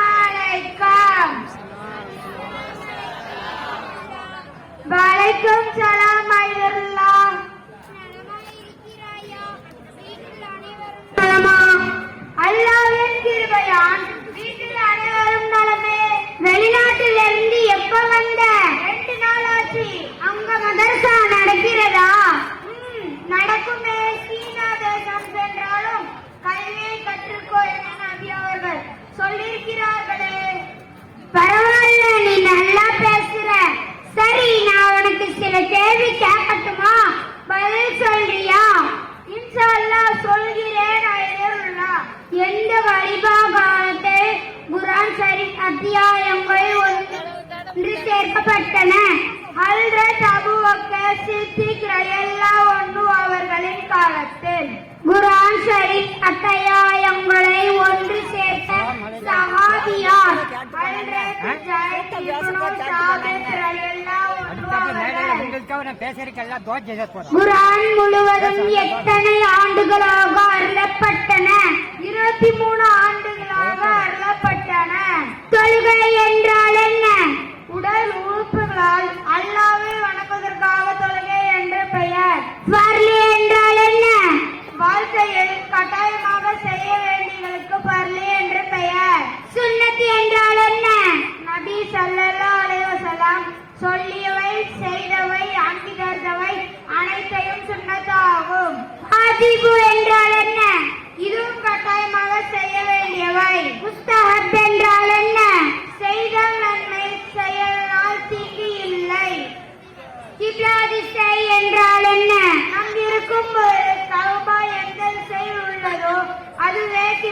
அஸ்ஸலாமலைக்கம். வலைக்கம் சலாம் ஐயருல்லா அல்லாவின் கிருபையான் சேர்க்கப்பட்டன ஹல்ரத் சித்திக் அவர்களின் காலத்தில் குரான் ஒன்று சேர்த்த சஹாபியார் ஹல்ரத் இப்னு சாபித் குரான் முழுவதும் எத்தனை ஆண்டுகளாக அருளப்பட்டன? இருபத்தி மூணு ஆண்டுகளாக அருளப்பட்டன. தொழுகை என்றால் என்ன உடல் உறுப்புகளால் அல்லாவை வணங்குவதற்காக தொழுகை என்று பெயர் பர்லி என்றால் என்ன? வாழ்க்கையில் கட்டாயமாக செய்ய வேண்டியவர்களுக்கு பர்லி என்று பெயர். சுன்னத் என்றால் என்ன? நபி ஸல்லல்லாஹு அலைஹி வஸல்லம் சொல்லியவை செய்தவை அங்கீகரித்தவை அனைத்தையும் சுன்னத்தாகும் வாஜிபு என்றால்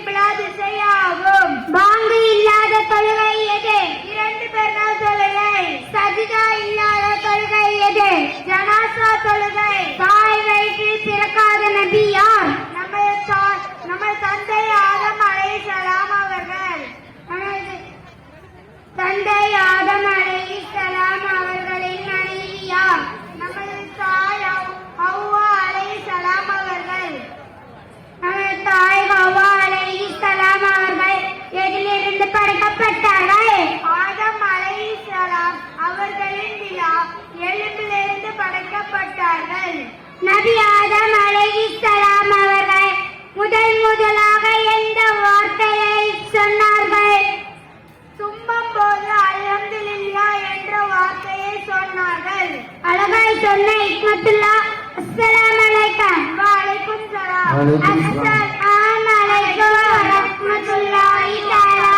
திசை ஆகும் பாங்கு இல்லாத தொழுகை எது? இரண்டு பெருநாள் தொழுகை. சஜிதா இல்லாத தொழுகை எது? ஜனாசா தொழுகை. நபி ஆதம் அலைஹிஸ்ஸலாம் அவர்கள். முதல் முதலாக எந்த வார்த்தையை சொன்னார்கள்? தும்பும் போது அல்ஹம்துலில்லா என்ற வார்த்தையை சொன்னார்கள். அழகாய் சொன்ன இக்மத்துல்லா அஸ்ஸலாமு அலைக்கும். வ சலாம். அலைக்கும் வ ரஹ்மத்துல்லாஹி தஆலா